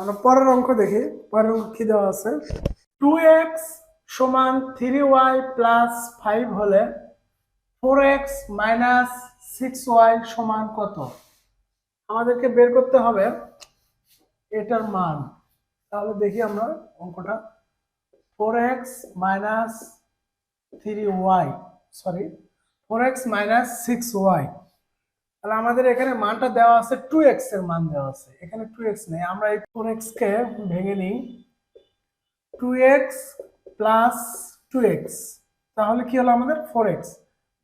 আমরা পরের অঙ্ক দেখি। পরের অঙ্ক কি দেওয়া আছে? টু এক্স সমান থ্রি ওয়াই প্লাস ফাইভ হলে four x minus six y সমান কত? আমাদেরকে বের করতে হবে এটার মান। তাহলে দেখি আমরা অঙ্কটা। Four x minus three y sorry four x minus six y তাহলে আমাদের এখানে মানটা দেওয়া আছে টু এক্সের মান দেওয়া আছে। এখানে টু এক্স নেই। আমরা এই ফোর কে ভেঙে নিই। Two x plus two x তাহলে কি হলো আমাদের? Four x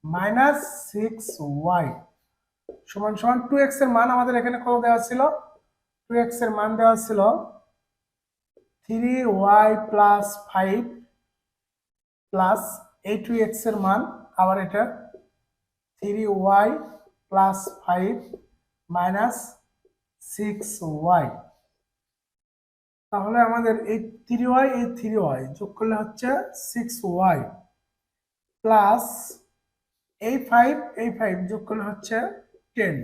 minus six y সমান সমান টু এক্সের মান আমাদের এখানে কত দেওয়া ছিল? টু এক্সের মান দেওয়া ছিল three y plus five plus এই টু এক্সের মান। আবার এটা three y plus five minus six y তাহলে আমাদের এই থ্রি ওয়াই এই থ্রি ওয়াই যোগ করলে হচ্ছে সিক্স ওয়াই প্লাস এই ফাইভ এই ফাইভ যোগ করলে হচ্ছে ten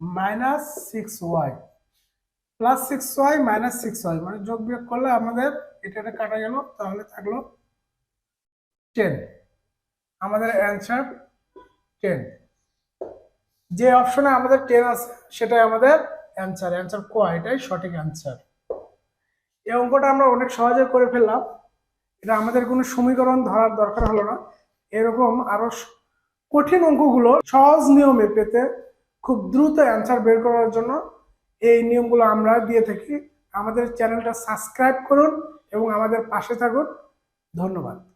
minus six y plus six y minus six y মানে যোগ বিয়োগ করলে আমাদের এটা কাটা গেল, তাহলে থাকল টেন আমাদের অ্যান্সার টেন যে অপশনে আমাদের টেন আছে, সেটাই আমাদের অ্যান্সার অ্যান্সার কোয়া এটাই সঠিক অ্যান্সার এই অঙ্কটা আমরা অনেক সহজে করে ফেললাম। এটা আমাদের কোনো সমীকরণ ধরার দরকার হলো না। এরকম আরও স- কঠিন অঙ্কগুলো সহজ নিয়মে পেতে খুব দ্রুত অ্যান্সার বের করার জন্য এই নিয়মগুলো আমরা দিয়ে থাকি। আমাদের চ্যানেলটা সাবস্ক্রাইব করুন এবং আমাদের পাশে থাকুন। ধন্যবাদ।